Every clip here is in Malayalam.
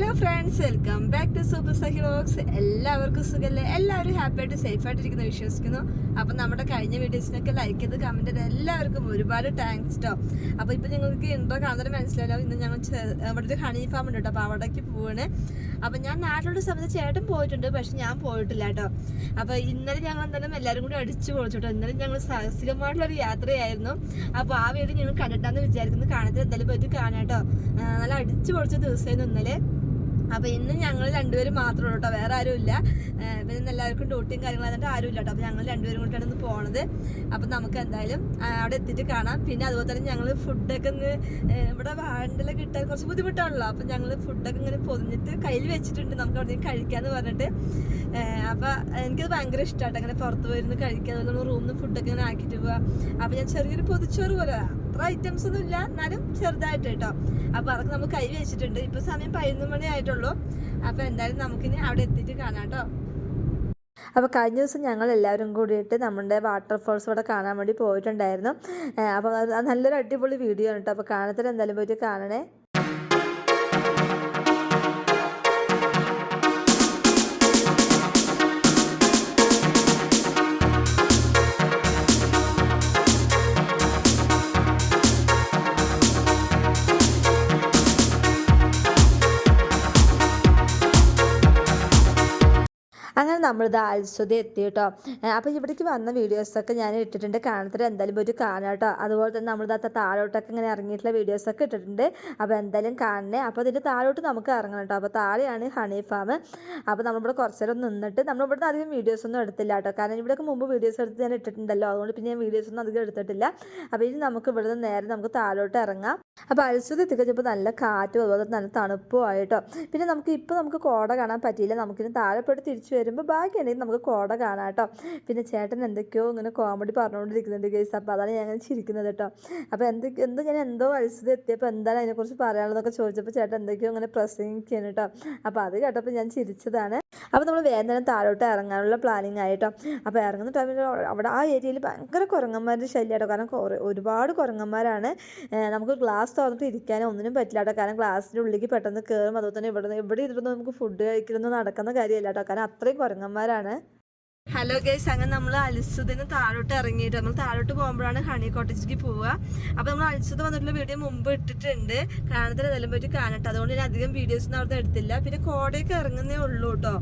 Hello friends welcome back to super Sahi vlogs എല്ലാവർക്കും സുഖമല്ലേ എല്ലാവരും ഹാപ്പി ആയിട്ട് സേഫ് ആയിട്ടിരിക്കുന്നു വിശ്വസിക്കുന്നു. അപ്പം നമ്മുടെ കഴിഞ്ഞ വീഡിയോസിനൊക്കെ ലൈക്ക് ചെയ്ത് കമന്റ് ചെയ്ത് എല്ലാവർക്കും ഒരുപാട് താങ്ക്സ് കേട്ടോ അപ്പോൾ ഇപ്പോൾ ഞങ്ങൾക്ക് ഇൻട്രോ കാണുന്നത് മനസ്സിലായല്ലോ. ഇന്ന് ഞങ്ങൾ ഇവിടെ ഒരു ഹണി ഫാം ഉണ്ട് കേട്ടോ. അപ്പോൾ അവിടേക്ക് പോവുകയാണ് അപ്പോൾ ഞാൻ നാട്ടിലുള്ള സമയത്ത് ചേട്ടൻ പോയിട്ടുണ്ട് പക്ഷെ ഞാൻ പോയിട്ടില്ല കേട്ടോ. അപ്പോൾ ഇന്നലെ ഞങ്ങൾ എന്തായാലും എല്ലാവരും കൂടി അടിച്ചു പൊളിച്ചു കേട്ടോ. ഇന്നലെ ഞങ്ങൾ സാഹസികമായിട്ടുള്ളൊരു യാത്രയായിരുന്നു. അപ്പോൾ ആ വീട് ഞങ്ങൾ കണ്ടിട്ടാന്ന് വിചാരിക്കുന്നു. കാണത്തിൽ എന്തായാലും പോയിട്ട് കാണാം കേട്ടോ. നല്ല അടിച്ചു പൊളിച്ച ദിവസമായിരുന്നു ഇന്നലെ. അപ്പൊ ഇന്ന് ഞങ്ങൾ രണ്ടുപേരും മാത്രമേ ഉള്ളൂ വേറെ ആരും ഇല്ല പിന്നെ ഇന്ന് എല്ലാവർക്കും ഡ്യൂട്ടിയും കാര്യങ്ങളും ആരും ഇല്ല കേട്ടോ. അപ്പൊ ഞങ്ങൾ രണ്ടുപേരും കൂട്ടാണ് ഇന്ന് പോണത്. അപ്പൊ നമുക്ക് എന്തായാലും അവിടെ എത്തിയിട്ട് കാണാം. പിന്നെ അതുപോലെ തന്നെ ഞങ്ങൾ ഫുഡൊക്കെ ഒന്ന് ഇവിടെ വാണ്ടില കിട്ടാൻ കുറച്ച് ബുദ്ധിമുട്ടാണല്ലോ. അപ്പൊ ഞങ്ങൾ ഫുഡൊക്കെ ഇങ്ങനെ പൊതിഞ്ഞിട്ട് കയ്യിൽ വെച്ചിട്ടുണ്ട് നമുക്ക് അവിടെ നിന്ന് പറഞ്ഞിട്ട്. അപ്പോൾ അപ്പൊ എനിക്കത് ഭയങ്കര ഇഷ്ടമായിട്ട് അങ്ങനെ പുറത്ത് പോയിരുന്നു അതുപോലെ നമ്മൾ റൂമിൽ നിന്ന് ഫുഡൊക്കെ ഇങ്ങനെ ആക്കിയിട്ട് പോവാ. അപ്പൊ ഞാൻ ചെറിയൊരു പൊതിച്ചോറ് പോലെ ഐറ്റംസ് ഒന്നും ഇല്ല എന്നാലും ചെറുതായിട്ട് കേട്ടോ അപ്പോൾ അതൊക്കെ നമ്മൾ കൈ വെച്ചിട്ടുണ്ട്. ഇപ്പൊ സമയം പതിനൊന്ന് മണി ആയിട്ടുള്ളൂ അപ്പോൾ എന്തായാലും നമുക്കിനി അവിടെ എത്തിയിട്ട് കാണാം കേട്ടോ അപ്പോൾ കഴിഞ്ഞ ദിവസം ഞങ്ങൾ എല്ലാവരും കൂടിയിട്ട് നമ്മുടെ വാട്ടർഫോൾസ് ഇവിടെ കാണാൻ വേണ്ടി പോയിട്ടുണ്ടായിരുന്നു. അപ്പോൾ നല്ലൊരു അടിപൊളി വീഡിയോ ആണ് കേട്ടോ അപ്പോൾ കാണത്തിൽ എന്തായാലും പോയിട്ട് കാണണേ. അങ്ങനെ നമ്മളിത് ആൽസ്വതി എത്തി കേട്ടോ. അപ്പോൾ ഇവിടേക്ക് വന്ന വീഡിയോസൊക്കെ ഞാൻ ഇട്ടിട്ടുണ്ട്. കാണത്തിൽ എന്തായാലും ഒരു കാണാം കേട്ടോ. അതുപോലെ തന്നെ നമ്മളിത് താഴോട്ടൊക്കെ ഇങ്ങനെ ഇറങ്ങിയിട്ടുള്ള വീഡിയോസൊക്കെ ഇട്ടിട്ടുണ്ട്. അപ്പോൾ എന്തായാലും കാണണേ. അപ്പോൾ അതിന്റെ താഴോട്ട് നമുക്ക് ഇറങ്ങണം കേട്ടോ. അപ്പോൾ താഴെയാണ് ഹണി ഫാം. അപ്പോൾ നമ്മളിവിടെ കുറച്ച് നേരം നിന്നിട്ട് നമ്മളിവിടുന്ന് അധികം വീഡിയോസ് ഒന്നും എടുത്തില്ല കേട്ടോ. കാരണം ഇവിടെയൊക്കെ മുമ്പ് വീഡിയോസ് എടുത്ത് ഞാൻ ഇട്ടിട്ടുണ്ടല്ലോ. അതുകൊണ്ട് പിന്നെ ഞാൻ വീഡിയോസ് ഒന്നും അധികം എടുത്തിട്ടില്ല. അപ്പോൾ ഇനി നമുക്ക് ഇവിടുന്ന് നേരെ നമുക്ക് താഴോട്ട് ഇറങ്ങാം. അപ്പോൾ അൽസ്വതി എത്തിക്കഴിഞ്ഞപ്പോൾ നല്ല കാറ്റും അതുപോലെ നല്ല തണുപ്പും ആയിട്ടോ പിന്നെ നമുക്ക് ഇപ്പോൾ നമുക്ക് കോട കാണാൻ പറ്റിയില്ല. നമുക്കിനി താഴെപ്പെട്ട് തിരിച്ചു വരുമ്പോൾ ബാക്കിയുണ്ടെങ്കിൽ നമുക്ക് കോട കാണാം കേട്ടോ പിന്നെ ചേട്ടൻ എന്തൊക്കെയോ ഇങ്ങനെ കോമഡി പറഞ്ഞുകൊണ്ടിരിക്കുന്നുണ്ട് ഗൈസ്. അപ്പോൾ അതാണ് ഞാൻ അങ്ങനെ ചിരിക്കുന്നത് കേട്ടോ. അപ്പോൾ എന്തൊക്കെ എന്തോ ഞാൻ എന്തോ വയസ്സിൽ എത്തിയപ്പോൾ എന്താണ് അതിനെക്കുറിച്ച് പറയാനുള്ളതൊക്കെ ചോദിച്ചപ്പോൾ ചേട്ടൻ എന്തൊക്കെയോ ഇങ്ങനെ പ്രസംഗിക്കുകയാണ് കേട്ടോ. അപ്പോൾ അത് കേട്ടപ്പോൾ ഞാൻ ചിരിച്ചതാണ്. അപ്പോൾ നമ്മൾ വേദന താഴോട്ട് ഇറങ്ങാനുള്ള പ്ലാനിങ് ആയിട്ടോ. അപ്പോൾ ഇറങ്ങുന്ന ടൈമിൽ അവിടെ ആ ഏരിയയിൽ ഭയങ്കര കുരങ്ങന്മാരുടെ ശല്യമായിട്ടോ കാരണം ഒരുപാട് കുരങ്ങന്മാരാണ്. നമുക്ക് ഗ്ലാസ് തുറന്നിട്ട് ഇരിക്കാനോ ഒന്നിനും പറ്റില്ല കേട്ടോ. കാരണം ഗ്ലാസിന്റെ ഉള്ളിലേക്ക് പെട്ടെന്ന് കയറും അതുപോലെ തന്നെ ഇവിടെ ഇവിടെ ഇരുന്ന് നമുക്ക് ഫുഡ് കഴിക്കലൊന്നും നടക്കുന്ന കാര്യമല്ല കേട്ടോ. കാരണം അത്രയും കുരങ്ങന്മാരാണ് ഹലോ ഗേസ് അങ്ങനെ നമ്മൾ അൽസുദിന് താഴോട്ട് ഇറങ്ങിയിട്ട് നമ്മൾ താഴോട്ട് പോകുമ്പോഴാണ് ഹണി കോട്ടേജിലേക്ക് പോവുക. അപ്പോൾ നമ്മൾ അൽസുദ് വന്നിട്ടുള്ള വീഡിയോ മുമ്പ് ഇട്ടിട്ടുണ്ട്. കാണത്തിൽ എന്തെങ്കിലും പറ്റി കാണട്ടെ. അതുകൊണ്ട് ഞാൻ അധികം വീഡിയോസ് ഒന്നും അവിടെ എടുത്തില്ല. പിന്നെ കോടയൊക്കെ ഇറങ്ങുന്നേ ഉള്ളൂ കേട്ടോ.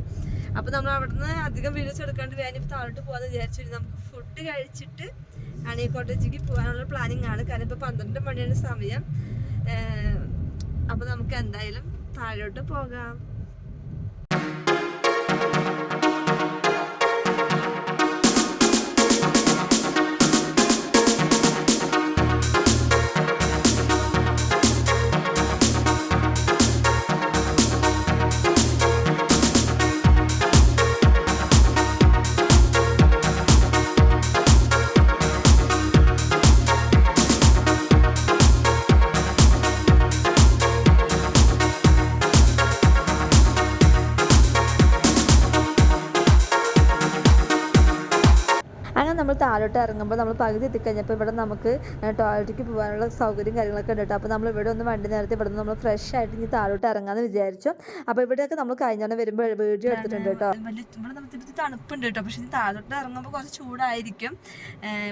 അപ്പോൾ നമ്മൾ അവിടുന്ന് അധികം വീഡിയോസ് എടുക്കാണ്ട് വേണം താഴോട്ട് പോകാമെന്ന് വിചാരിച്ചിട്ട് നമുക്ക് ഫുഡ് കഴിച്ചിട്ട് ഹണി കോട്ടേജിലേക്ക് പോകാനുള്ള പ്ലാനിങ് ആണ്. കാരണം ഇപ്പോൾ പന്ത്രണ്ട് മണിയാണ് സമയം. അപ്പോൾ നമുക്ക് എന്തായാലും താഴോട്ട് പോകാം. ഇറങ്ങുമ്പോൾ നമ്മൾ പകുതി എത്തിക്കഴിഞ്ഞപ്പോൾ ഇവിടെ നമുക്ക് ടോയ്ലറ്റിലേക്ക് പോകാനുള്ള സൗകര്യം കാര്യങ്ങളൊക്കെ ഉണ്ട് കേട്ടോ. അപ്പോൾ നമ്മൾ ഇവിടെ ഒന്ന് വണ്ടി നേരത്തെ ഇവിടെ നമ്മൾ ഫ്രഷ് ആയിട്ട് ഇനി താഴോട്ട് ഇറങ്ങാമെന്ന് വിചാരിച്ചു. അപ്പോൾ ഇവിടെയൊക്കെ നമ്മൾ കഴിഞ്ഞാണ് വരുമ്പോൾ വീഡിയോ എടുത്തിട്ടുണ്ട് കേട്ടോ. ഇവിടെ നമുക്ക് തണുപ്പുണ്ട് കേട്ടോ. പക്ഷേ ഇനി താഴോട്ട് ഇറങ്ങുമ്പോൾ കുറച്ച് ചൂടായിരിക്കും.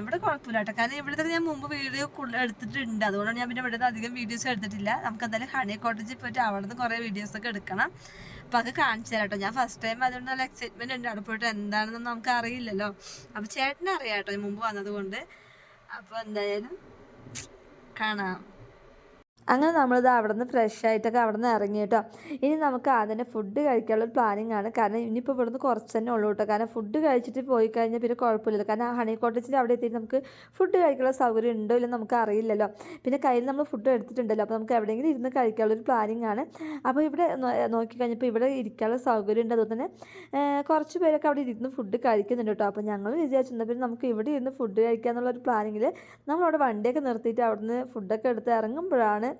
ഇവിടെ കുഴപ്പമില്ല കേട്ടോ. കാരണം ഇവിടുത്തെ ഞാൻ മുമ്പ് വീഡിയോ എടുത്തിട്ടുണ്ട്. അതുകൊണ്ടാണ് ഞാൻ പിന്നെ ഇവിടെ അധികം വീഡിയോസ് എടുത്തിട്ടില്ല. നമുക്ക് എന്തായാലും ഹണി കോട്ടേജിൽ പോയിട്ട് അവിടെ നിന്ന് കുറേ വീഡിയോസൊക്കെ എടുക്കണം. അപ്പോൾ അത് കാണിച്ചു തരാം കേട്ടോ ഞാൻ ഫസ്റ്റ് ടൈം അതുകൊണ്ട് നല്ല എക്സൈറ്റ്മെന്റ് ഉണ്ട്. അവിടെ പോയിട്ട് എന്താണെന്നൊന്നും നമുക്ക് അറിയില്ലല്ലോ അപ്പോൾ ചേട്ടനറിയാം കേട്ടോ മുമ്പ് വന്നത് കൊണ്ട്. അപ്പോൾ എന്തായാലും കാണാം. അങ്ങനെ നമ്മളിത് അവിടെ നിന്ന് ഫ്രഷ് ആയിട്ടൊക്കെ അവിടെ നിന്ന് ഇറങ്ങി കേട്ടോ. ഇനി നമുക്ക് ആദ്യം ഫുഡ് കഴിക്കാനുള്ള പ്ലാനിങ് ആണ്. കാരണം ഇനിയിപ്പോൾ ഇവിടുന്ന് കുറച്ച് തന്നെ ഉള്ളൂ കേട്ടോ. കാരണം ഫുഡ് കഴിച്ചിട്ട് പോയി കഴിഞ്ഞാൽ പിന്നെ കുഴപ്പമില്ലല്ലോ. കാരണം ഹണി കോട്ടേജിന്റെ അവിടെ എത്തിയിട്ട് നമുക്ക് ഫുഡ് കഴിക്കാനുള്ള സൗകര്യം ഉണ്ടോ ഇല്ലെന്ന് നമുക്ക് അറിയില്ലല്ലോ. പിന്നെ കയ്യിൽ നമ്മൾ ഫുഡ് എടുത്തിട്ടുണ്ടല്ലോ. അപ്പോൾ നമുക്ക് എവിടെയെങ്കിലും ഇരുന്ന് കഴിക്കാനുള്ള ഒരു പ്ലാനിങ് ആണ്. അപ്പോൾ ഇവിടെ നോക്കി കഴിഞ്ഞപ്പോൾ ഇവിടെ ഇരിക്കാനുള്ള സൗകര്യം ഉണ്ട്. അതുപോലെ തന്നെ കുറച്ച് പേരൊക്കെ അവിടെ ഇരുന്ന് ഫുഡ് കഴിക്കുന്നുണ്ട് കേട്ടോ. അപ്പോൾ ഞങ്ങൾ വിചാരിച്ചിരുന്നത് പിന്നെ നമുക്ക് ഇവിടെ ഇരുന്ന് ഫുഡ് കഴിക്കാനുള്ള ഒരു പ്ലാനിങ്ങിൽ നമ്മളവിടെ വണ്ടിയൊക്കെ നിർത്തിയിട്ട് അവിടുന്ന് ഫുഡൊക്കെ എടുത്ത് ഇറങ്ങുമ്പോഴാണ്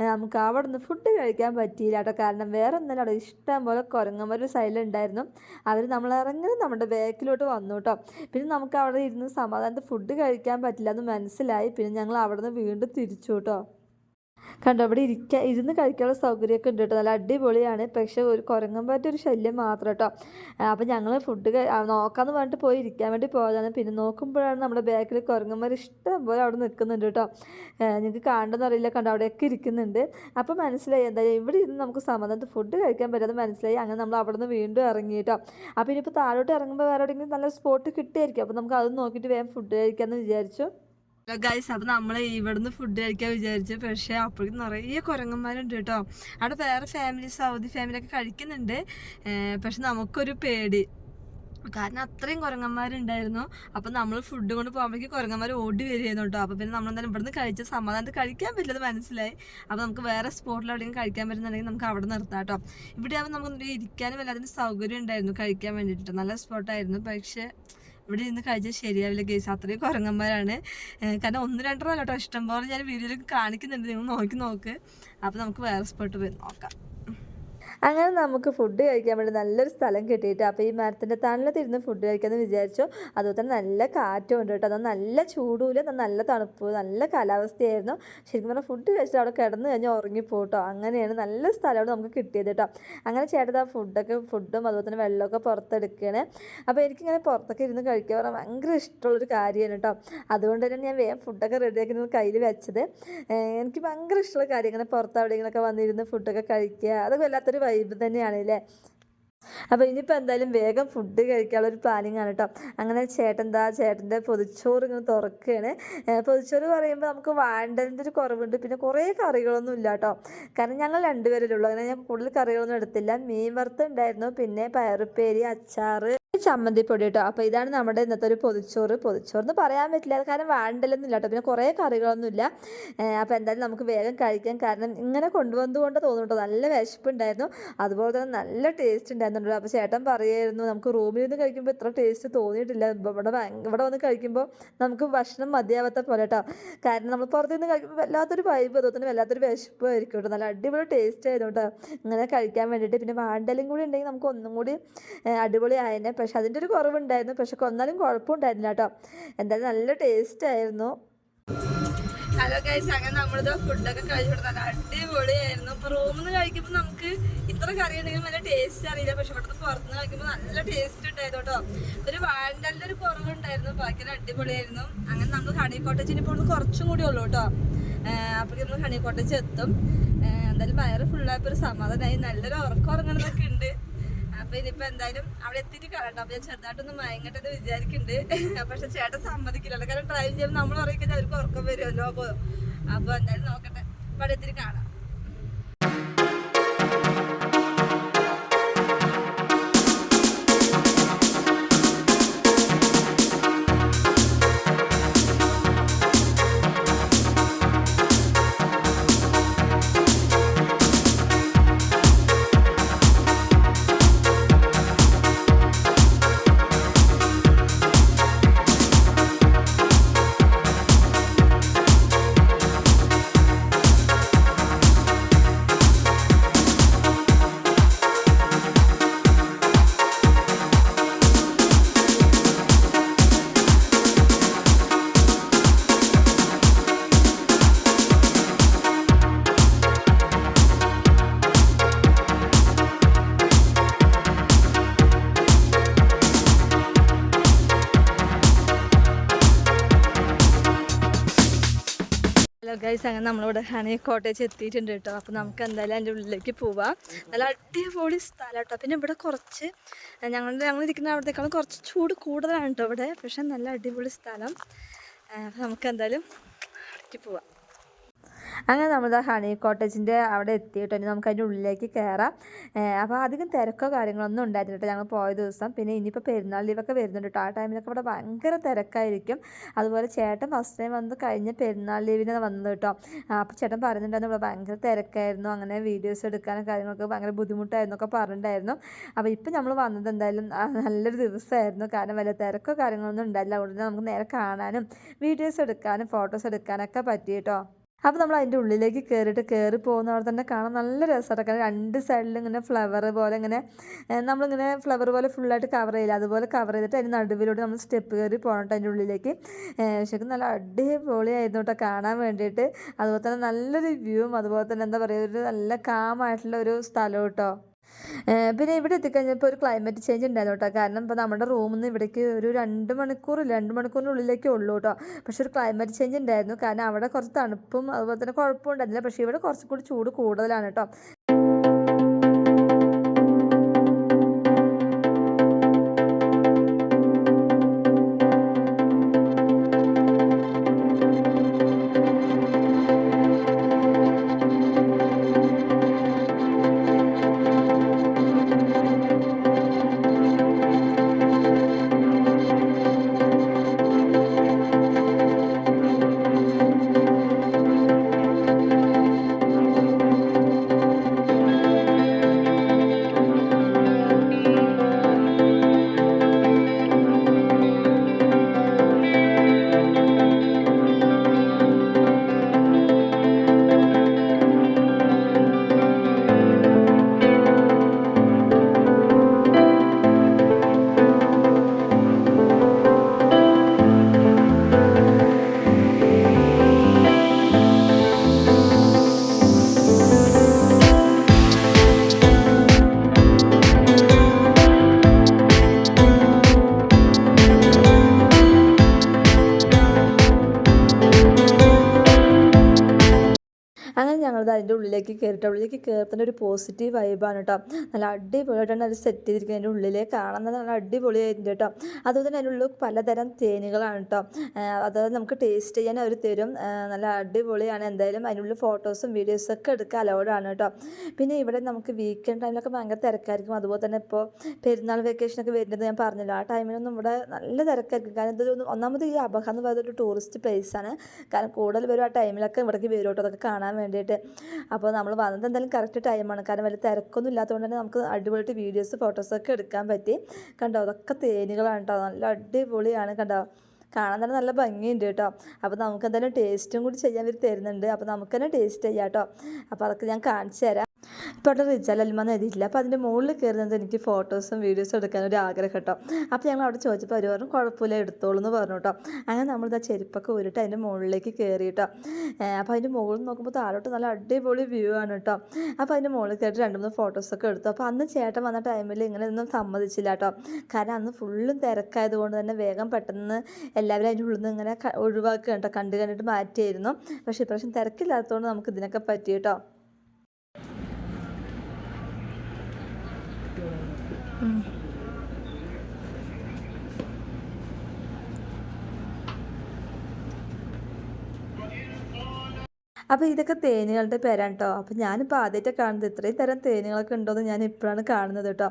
നമുക്ക് അവിടെ നിന്ന് ഫുഡ് കഴിക്കാൻ പറ്റിയില്ല കേട്ടോ. കാരണം വേറെ ഒന്നും അവിടെ ഇഷ്ടം പോലെ കുരങ്ങന്മാർ സൈഡിലുണ്ടായിരുന്നു അവർ നമ്മൾ ഇറങ്ങുന്നത് നമ്മുടെ ബാക്കിലോട്ട് വന്നു കേട്ടോ. പിന്നെ നമുക്ക് അവിടെ ഇരുന്ന് സമാധാനത്തിൽ ഫുഡ് കഴിക്കാൻ പറ്റില്ല എന്ന് മനസ്സിലായി. പിന്നെ ഞങ്ങൾ അവിടെ നിന്ന് വീണ്ടും തിരിച്ചു കേട്ടോ. കണ്ടോ അവിടെ ഇരിക്കാൻ ഇരുന്ന് കഴിക്കാനുള്ള സൗകര്യമൊക്കെ ഉണ്ട് കേട്ടോ. നല്ല അടിപൊളിയാണ്. പക്ഷേ ഒരു കുരങ്ങന്മാരുടെ ഒരു ശല്യം മാത്രം കേട്ടോ. അപ്പോൾ ഞങ്ങൾ ഫുഡ് നോക്കാമെന്ന് പറഞ്ഞിട്ട് പോയി ഇരിക്കാൻ വേണ്ടി പോയതാണ്. പിന്നെ നോക്കുമ്പോഴാണ് നമ്മുടെ ബാക്കിൽ കുരങ്ങന്മാർ ഇഷ്ടം പോലെ അവിടെ നിൽക്കുന്നുണ്ട് കേട്ടോ. നിങ്ങൾക്ക് കാണണമെന്ന് അറിയില്ല. കണ്ടോ അവിടെയൊക്കെ ഇരിക്കുന്നുണ്ട്. അപ്പോൾ മനസ്സിലായി എന്തായാലും ഇവിടെ ഇരുന്ന് നമുക്ക് സമാധാനത്ത് ഫുഡ് കഴിക്കാൻ പറ്റാതെ മനസ്സിലായി. അങ്ങനെ നമ്മൾ അവിടെ നിന്ന് വീണ്ടും ഇറങ്ങി കേട്ടോ. അപ്പോൾ ഇനിയിപ്പോൾ താഴോട്ട് ഇറങ്ങുമ്പോൾ വേറെ എവിടെയെങ്കിലും നല്ല സ്പോട്ട് കിട്ടിയായിരിക്കും. അപ്പോൾ നമുക്ക് അത് നോക്കിയിട്ട് വേഗം ഫുഡ് കഴിക്കാമെന്ന് വിചാരിച്ചു. ഗൈസ് അപ്പം നമ്മൾ ഇവിടുന്ന് ഫുഡ് കഴിക്കാൻ വിചാരിച്ചു പക്ഷേ അപ്പോഴേക്കും നിറയെ കുരങ്ങന്മാരുണ്ട് കേട്ടോ. അവിടെ വേറെ ഫാമിലി സൗദി ഫാമിലിയൊക്കെ കഴിക്കുന്നുണ്ട്. പക്ഷെ നമുക്കൊരു പേടി. കാരണം അത്രയും കുരങ്ങന്മാരുണ്ടായിരുന്നു. അപ്പം നമ്മൾ ഫുഡ് കൊണ്ട് പോകുമ്പോഴേക്കും കുരങ്ങന്മാർ ഓടി വരികയായിരുന്നു കേട്ടോ. അപ്പോൾ പിന്നെ നമ്മൾ എന്തായാലും ഇവിടുന്ന് കഴിച്ച സമാധാനത്തിൽ കഴിക്കാൻ പറ്റില്ലത് മനസ്സിലായി. അപ്പോൾ നമുക്ക് വേറെ സ്പോട്ടിൽ എവിടെയെങ്കിലും കഴിക്കാൻ പറ്റുന്നുണ്ടെങ്കിൽ നമുക്ക് അവിടെ നിർത്താം കേട്ടോ. ഇവിടെ ആകുമ്പോൾ നമുക്ക് ഇരിക്കാനും എല്ലാത്തിനും സൗകര്യം ഉണ്ടായിരുന്നു കഴിക്കാൻ വേണ്ടിയിട്ട്. നല്ല സ്പോട്ടായിരുന്നു പക്ഷേ ഇവിടെ ഇരുന്ന് കഴിച്ചാൽ ശരിയാവില്ല കേസ് അത്രയും കുരങ്ങന്മാരാണ്. കാരണം ഒന്ന് അല്ല കേട്ടോ ഇഷ്ടംപോലെ ഞാൻ വീഡിയോയിലേക്ക് കാണിക്കുന്നുണ്ട്. നിങ്ങൾ നോക്കി നോക്ക്. അപ്പോൾ നമുക്ക് വേറെ സ്പോട്ട് പോയി നോക്കാം. അങ്ങനെ നമുക്ക് ഫുഡ് കഴിക്കാൻ വേണ്ടി നല്ലൊരു സ്ഥലം കിട്ടിയിട്ട് അപ്പോൾ ഈ മരത്തിന്റെ തണലത്തിരുന്ന് ഫുഡ് കഴിക്കാമെന്ന് വിചാരിച്ചു. അതുപോലെ തന്നെ നല്ല കാറ്റും ഉണ്ട് കേട്ടോ. അത് നല്ല ചൂടുമില്ല നല്ല തണുപ്പ് നല്ല കാലാവസ്ഥയായിരുന്നു. ശരിക്കും പറഞ്ഞാൽ ഫുഡ് കഴിച്ചിട്ട് അവിടെ കിടന്ന് കഴിഞ്ഞാൽ ഉറങ്ങിപ്പോട്ടോ. അങ്ങനെയാണ് നല്ല സ്ഥലമാണ് നമുക്ക് കിട്ടിയത് കേട്ടോ. അങ്ങനെ ചേട്ടത് ആ ഫുഡൊക്കെ ഫുഡും അതുപോലെ തന്നെ വെള്ളമൊക്കെ പുറത്തെടുക്കുകയാണ് അപ്പോൾ എനിക്കിങ്ങനെ പുറത്തൊക്കെ ഇരുന്ന് കഴിക്കാൻ പറഞ്ഞാൽ ഭയങ്കര ഇഷ്ടമുള്ളൊരു കാര്യമാണ് കേട്ടോ. അതുകൊണ്ട് തന്നെ ഞാൻ വേഗം ഫുഡൊക്കെ റെഡിയാക്കി കയ്യിൽ വെച്ചത്. എനിക്ക് ഭയങ്കര ഇഷ്ടമുള്ള കാര്യം ഇങ്ങനെ പുറത്ത് അവിടെ ഇങ്ങനെയൊക്കെ വന്നിരുന്ന് ഫുഡൊക്കെ കഴിക്കുക. അതൊക്കെ വല്ലാത്തൊരു വൈബ് തന്നെയാണ് അല്ലേ അപ്പോൾ ഇനിയിപ്പോൾ എന്തായാലും വേഗം ഫുഡ് കഴിക്കാനുള്ള ഒരു പ്ലാനിങ് ആണ് കേട്ടോ അങ്ങനെ ചേട്ടൻ എന്താ ചേട്ടന്റെ പൊതിച്ചോറ് ഇങ്ങനെ തുറക്കുകയാണ് പൊതിച്ചോറ് പറയുമ്പോൾ നമുക്ക് വേണ്ടതിന്റെ ഒരു കുറവുണ്ട്. പിന്നെ കുറേ കറികളൊന്നും ഇല്ല കേട്ടോ കാരണം ഞങ്ങൾ രണ്ടുപേരല്ലേ ഉള്ളൂ. അങ്ങനെ ഞാൻ കൂടുതൽ കറികളൊന്നും എടുത്തില്ല. മീൻ വറുത്ത് ഉണ്ടായിരുന്നു പിന്നെ പയറുപ്പേരി അച്ചാറ് ചമ്മന്തിപ്പൊടി കേട്ടോ അപ്പോൾ ഇതാണ് നമ്മുടെ ഇന്നത്തെ ഒരു പൊതിച്ചോറ്. പൊതിച്ചോറ് പറയാൻ പറ്റില്ല. കാരണം വേണ്ടല്ലെന്നില്ല കേട്ടോ. പിന്നെ കുറേ കറികളൊന്നും ഇല്ല അപ്പോൾ എന്തായാലും നമുക്ക് വേഗം കഴിക്കാം. കാരണം ഇങ്ങനെ കൊണ്ടുവന്നുകൊണ്ട് തോന്നുന്നുട്ടോ നല്ല വിശപ്പുണ്ടായിരുന്നു. അതുപോലെ തന്നെ നല്ല ടേസ്റ്റ് ഉണ്ടായിരുന്നുണ്ട്. അപ്പോൾ ചേട്ടൻ പറയായിരുന്നു നമുക്ക് റൂമിൽ നിന്ന് കഴിക്കുമ്പോൾ ഇത്ര ടേസ്റ്റ് തോന്നിയിട്ടില്ല. ഇവിടെ ഇവിടെ വന്ന് കഴിക്കുമ്പോൾ നമുക്ക് ഭക്ഷണം മതിയാവാത്ത പോലെ കേട്ടോ. കാരണം നമ്മൾ പുറത്തുനിന്ന് കഴിക്കുമ്പോൾ വല്ലാത്തൊരു വൈബ് തോന്നുന്നു വല്ലാത്തൊരു വിശപ്പ് ആയിരിക്കും കേട്ടോ. നല്ല അടിപൊളി ടേസ്റ്റ് ആയിരുന്നു കേട്ടോ. ഇങ്ങനെ കഴിക്കാൻ വേണ്ടിയിട്ട്. പിന്നെ വാണ്ടലും കൂടി ഉണ്ടെങ്കിൽ നമുക്ക് ഒന്നും കൂടി അടിപൊളി ആയതിനെ പക്ഷെ അതിന്റെ ഒരു കുറവുണ്ടായിരുന്നു. പക്ഷെ കൊന്നാലും കുഴപ്പമുണ്ടായിരുന്നില്ല കേട്ടോ. എന്തായാലും നല്ല ടേസ്റ്റ് ആയിരുന്നു. ഹലോ ഗൈസ് അങ്ങനെ നമ്മളിത് ഫുഡൊക്കെ കഴിച്ചു നല്ല അടിപൊളിയായിരുന്നു. ഇപ്പൊ റൂമിൽ നിന്ന് കഴിക്കുമ്പോൾ നമുക്ക് ഇത്ര കറി ഉണ്ടെങ്കിൽ നല്ല ടേസ്റ്റ് അറിയില്ല. പക്ഷെ ഇവിടുന്ന് പുറത്തുനിന്ന് കഴിക്കുമ്പോൾ നല്ല ടേസ്റ്റ് ഉണ്ടായിരുന്നു കേട്ടോ. ഒരു വാഴന്റെ ഒരു കുറവുണ്ടായിരുന്നു. ബാക്കി അടിപൊളിയായിരുന്നു. അങ്ങനെ നമ്മൾ ഹണി കോട്ടേജിന് ഇപ്പോൾ കുറച്ചും കൂടി ഉള്ളൂ കേട്ടോ. അപ്പോൾ നമ്മൾ ഹണി കോട്ടേജ് എത്തും. എന്തായാലും വയറ് ഫുള്ളായപ്പോൾ ഒരു സമാധാനമായി നല്ലൊരു ഉറക്കം ഉറങ്ങണതൊക്കെ ഉണ്ട്. അപ്പൊ ഇനിയിപ്പോ എന്തായാലും അവിടെ എത്തിയിട്ട് കാണട്ടോ അപ്പൊ ഞാൻ ചെറുതായിട്ടൊന്ന് മയങ്ങട്ടെന്ന് വിചാരിക്കുന്നുണ്ട് പക്ഷെ ചേട്ടൻ സമ്മതിക്കില്ലല്ലോ. കാരണം ഡ്രൈവ് ചെയ്യുമ്പോൾ നമ്മൾ അറിയിക്കാൻ അവർക്ക് ഉറക്കം വരുമല്ലോ. അപ്പൊ എന്തായാലും നോക്കട്ടെ. അപ്പൊ അവിടെ എത്തിയിട്ട് കാണാം ഗൈസ് അങ്ങനെ നമ്മളിവിടെ ഹണി കോട്ടേജ് എത്തിയിട്ടുണ്ട് കേട്ടോ. അപ്പോൾ നമുക്ക് എന്തായാലും അതിന്റെ ഉള്ളിലേക്ക് പോവാം. നല്ല അടിപൊളി സ്ഥലം കേട്ടോ. പിന്നെ ഇവിടെ കുറച്ച് ഞങ്ങൾ ഞങ്ങൾ ഇരിക്കുന്ന അവിടത്തേക്കാളും കുറച്ച് ചൂട് കൂടുതലാണ് കേട്ടോ ഇവിടെ. പക്ഷെ നല്ല അടിപൊളി സ്ഥലം. നമുക്ക് എന്തായാലും പോവാം. അങ്ങനെ നമ്മൾ ഹണി കോട്ടേജിന്റെ അവിടെ എത്തിയിട്ട് നമുക്ക് അതിന്റെ ഉള്ളിലേക്ക് കയറാം അപ്പോൾ അധികം തിരക്കോ കാര്യങ്ങളൊന്നും ഉണ്ടായിരുന്നില്ല ഞങ്ങൾ പോയ ദിവസം. പിന്നെ ഇനിയിപ്പോൾ പെരുന്നാൾ ലീവൊക്കെ വരുന്നുണ്ട് കേട്ടോ. ആ ടൈമിലൊക്കെ ഇവിടെ ഭയങ്കര തിരക്കായിരിക്കും. അതുപോലെ ചേട്ടൻ ഫസ്റ്റ് ടൈം വന്ന് കഴിഞ്ഞ പെരുന്നാൾ ലീവിന് വന്നത് കേട്ടോ. അപ്പോൾ ചേട്ടൻ പറയുന്നുണ്ടായിരുന്നു ഇവിടെ ഭയങ്കര തിരക്കായിരുന്നു. അങ്ങനെ വീഡിയോസ് എടുക്കാനും കാര്യങ്ങളൊക്കെ ഭയങ്കര ബുദ്ധിമുട്ടായിരുന്നു ഒക്കെ പറഞ്ഞിട്ടുണ്ടായിരുന്നു. അപ്പോൾ ഇപ്പം നമ്മൾ വന്നത് എന്തായാലും നല്ലൊരു ദിവസമായിരുന്നു. കാരണം വലിയ തിരക്കോ കാര്യങ്ങളൊന്നും ഉണ്ടായില്ല അതുകൊണ്ട് നമുക്ക് നേരെ കാണാനും വീഡിയോസ് എടുക്കാനും ഫോട്ടോസ് എടുക്കാനൊക്കെ പറ്റി കേട്ടോ. അപ്പോൾ നമ്മൾ അതിന്റെ ഉള്ളിലേക്ക് കയറിയിട്ട് കയറി പോകുന്ന അവിടെ തന്നെ കാണാൻ നല്ല രസമായിട്ട് കാരണം രണ്ട് സൈഡിലും ഇങ്ങനെ ഫ്ലവർ പോലെ ഇങ്ങനെ നമ്മളിങ്ങനെ ഫ്ലവർ പോലെ ഫുള്ളായിട്ട് കവർ ചെയ്യില്ല. അതുപോലെ കവർ ചെയ്തിട്ട് അതിന്റെ നടുവിലൂടെ നമ്മൾ സ്റ്റെപ്പ് കയറി പോകണം അതിന്റെ ഉള്ളിലേക്ക്. ശരിക്കും നല്ല അടിപൊളിയായിരുന്നു കേട്ടോ കാണാൻ വേണ്ടിയിട്ട്. അതുപോലെ തന്നെ നല്ലൊരു വ്യൂവും അതുപോലെ തന്നെ എന്താ പറയുക ഒരു നല്ല കാമായിട്ടുള്ള ഒരു സ്ഥലം കേട്ടോ പിന്നെ ഇവിടെ എത്തിക്കഴിഞ്ഞപ്പോൾ ഒരു ക്ലൈമറ്റ് ചേഞ്ച് ഉണ്ടായിരുന്നു കേട്ടോ കാരണം ഇപ്പോൾ നമ്മുടെ റൂമിൽ നിന്ന് ഇവിടേക്ക് ഒരു രണ്ട് മണിക്കൂർ രണ്ട് മണിക്കൂറിനുള്ളിലേക്കേ ഉള്ളൂ കേട്ടോ പക്ഷെ ഒരു ക്ലൈമറ്റ് ചേഞ്ച് ഉണ്ടായിരുന്നു. കാരണം അവിടെ കുറച്ച് തണുപ്പും അതുപോലെ തന്നെ കുഴപ്പമുണ്ടായിരുന്നില്ല പക്ഷേ ഇവിടെ കുറച്ചും കൂടി ചൂട് കൂടുതലാണ് കേട്ടോ ഉള്ളിലേക്ക് കയറിയിട്ട് ഉള്ളിലേക്ക് കയറുന്ന ഒരു പോസിറ്റീവ് വൈബാണ് കേട്ടോ നല്ല അടിപൊളിയായിട്ടാണ് അത് സെറ്റ് ചെയ്തിരിക്കുന്നത്. അതിന്റെ ഉള്ളിലെ കാണുന്നത് നല്ല അടിപൊളിയായിട്ടുണ്ട് കേട്ടോ അതുപോലെ തന്നെ അതിനുള്ള പലതരം തേനുകളാണ് കേട്ടോ അത് നമുക്ക് ടേസ്റ്റ് ചെയ്യാൻ അവർ തരും. നല്ല അടിപൊളിയാണ്. എന്തായാലും അതിനുള്ള ഫോട്ടോസും വീഡിയോസും ഒക്കെ എടുക്കാൻ അലൗഡാണ് കേട്ടോ പിന്നെ ഇവിടെ നമുക്ക് വീക്കെൻഡ് ടൈമിലൊക്കെ ഭയങ്കര തിരക്കായിരിക്കും. അതുപോലെ തന്നെ ഇപ്പോൾ പെരുന്നാൾ വെക്കേഷനൊക്കെ വരുന്നത് ഞാൻ പറഞ്ഞല്ലോ ആ ടൈമിലൊന്നും ഇവിടെ നല്ല തിരക്കായിരിക്കും. കാരണം ഇത് ഒന്ന് ഒന്നാമത് ഈ അബഹ എന്ന് പറയുന്നത് ഒരു ടൂറിസ്റ്റ് പ്ലേസാണ് കാരണം കൂടുതൽ പേരും ആ ടൈമിലൊക്കെ ഇവിടേക്ക് വരും കേട്ടോ അതൊക്കെ കാണാൻ വേണ്ടിയിട്ട്. അപ്പോൾ നമ്മൾ വന്നത് എന്തായാലും കറക്റ്റ് ടൈമാണ് കാരണം വലിയ തിരക്കൊന്നും ഇല്ലാത്തതുകൊണ്ട് തന്നെ നമുക്ക് അടിപൊളിയായിട്ട് വീഡിയോസ് ഫോട്ടോസൊക്കെ എടുക്കാൻ പറ്റി. കണ്ടോ അതൊക്കെ തേനുകളാണ് കേട്ടോ. നല്ല അടിപൊളിയാണ് കണ്ടോ. കാണാൻ തന്നെ നല്ല ഭംഗിയുണ്ട് കേട്ടോ. അപ്പോൾ നമുക്ക് എന്തായാലും ടേസ്റ്റും കൂടി ചെയ്യാൻ വേണ്ടി തരുന്നുണ്ട്. അപ്പോൾ നമുക്ക് തന്നെ ടേസ്റ്റ് ചെയ്യാം കേട്ടോ. അപ്പോൾ അതൊക്കെ ഞാൻ കാണിച്ചു തരാം. ഇപ്പോൾ അവിടെ റിജാൽ അൽമാന്ന് എഴുതിയിട്ടില്ല? അപ്പോൾ അതിന്റെ മുകളിൽ കയറുന്നത് എനിക്ക് ഫോട്ടോസും വീഡിയോസും എടുക്കാൻ ഒരു ആഗ്രഹം കേട്ടോ. അപ്പോൾ ഞങ്ങൾ അവിടെ ചോദിച്ചപ്പോൾ അവർ പറഞ്ഞു കുഴപ്പമില്ല എടുത്തോളൂ എന്ന് പറഞ്ഞു കേട്ടോ. അങ്ങനെ നമ്മളിതാ ചെരുപ്പൊക്കെ ഊരിട്ട് അതിന്റെ മുകളിലേക്ക് കയറി കേട്ടോ. അപ്പോൾ അതിന്റെ മുകളിൽ നോക്കുമ്പോൾ താഴോട്ട് നല്ല അടിപൊളി വ്യൂ ആണ് കേട്ടോ. അപ്പോൾ അതിന്റെ മുകളിൽ കയറി രണ്ട് മൂന്ന് ഫോട്ടോസൊക്കെ എടുത്തു. അപ്പോൾ അന്ന് ചേട്ടൻ വന്ന ടൈമിൽ ഇങ്ങനെ ഒന്നും സമ്മതിച്ചില്ല കേട്ടോ. കാരണം അന്ന് ഫുള്ളും തിരക്കായത് കൊണ്ട് തന്നെ വേഗം പെട്ടെന്ന് എല്ലാവരും അതിന്റെ ഉള്ളിൽ നിന്ന് ഇങ്ങനെ ഒഴിവാക്കുക കേട്ടോ. കണ്ടു കണ്ടിട്ട് മാറ്റിയായിരുന്നു. പക്ഷേ ഇപ്രാവശ്യം തിരക്കില്ലാത്തതുകൊണ്ട് നമുക്ക് ഇതിനൊക്കെ പറ്റി കേട്ടോ. അപ്പോൾ ഇതൊക്കെ തേനുകളുടെ പേരാണ് കേട്ടോ അപ്പോൾ ഞാനിപ്പോൾ ആദ്യമായിട്ടാണ് കാണുന്നത്. ഇത്രയും തരം തേനുകളൊക്കെ ഉണ്ടോയെന്ന് ഞാൻ ഇപ്പോഴാണ് കാണുന്നത് കേട്ടോ